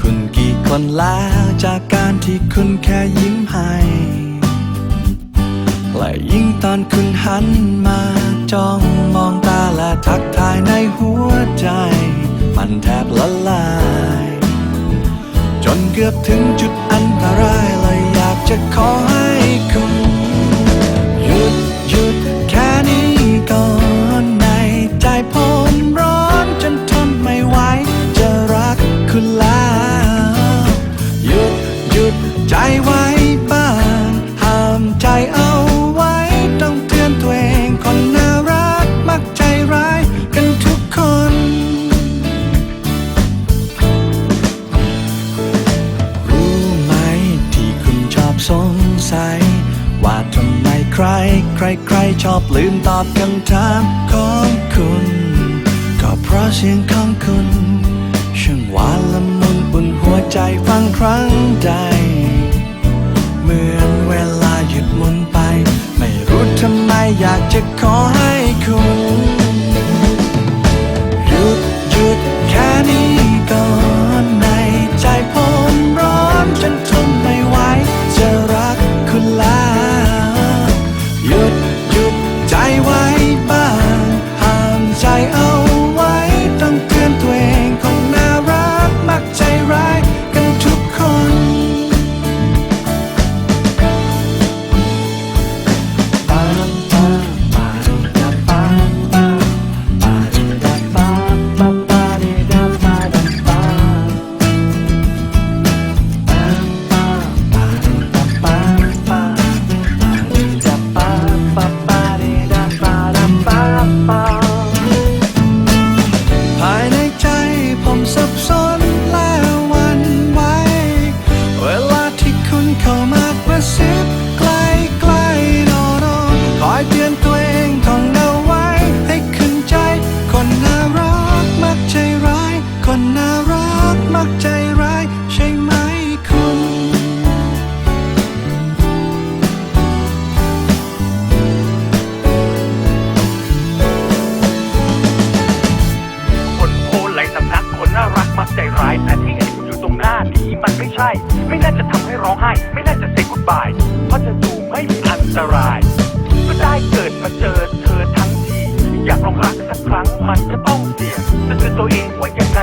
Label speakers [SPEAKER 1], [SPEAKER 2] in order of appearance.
[SPEAKER 1] คุณกี่คนแล้วจากการที่คุณแค่ยิ้มให้และยิ่งตอนคุณหันมาจ้องมองตาและทักทายในหัวใจ มันแทบละลาย จนเกือบถึงจุดอันตรายเลยอยากจะขอให้คุณ สงสัย ว่าทำไมใคร ใครใครชอบลืมตอบคำถามของคุณ ก็เพราะเสียงของคุณ ช่างหวานละมุนอุ่นหัวใจฟังครั้งใด เหมือนเวลาหยุดมุนไป ไม่รู้ทำไมอยากจะขอให้คุณ
[SPEAKER 2] ใช่ ไม่น่าจะทำให้ร้องไห้ ไม่น่าจะเซ็กกุดบาย เพราะจะดูไม่มีอันตราย ก็ได้เกิดมาเจอเธอทั้งที อยากลองรักสักครั้งมันจะต้องเสี่ยงจะเตือนตัวเองว่ายังไง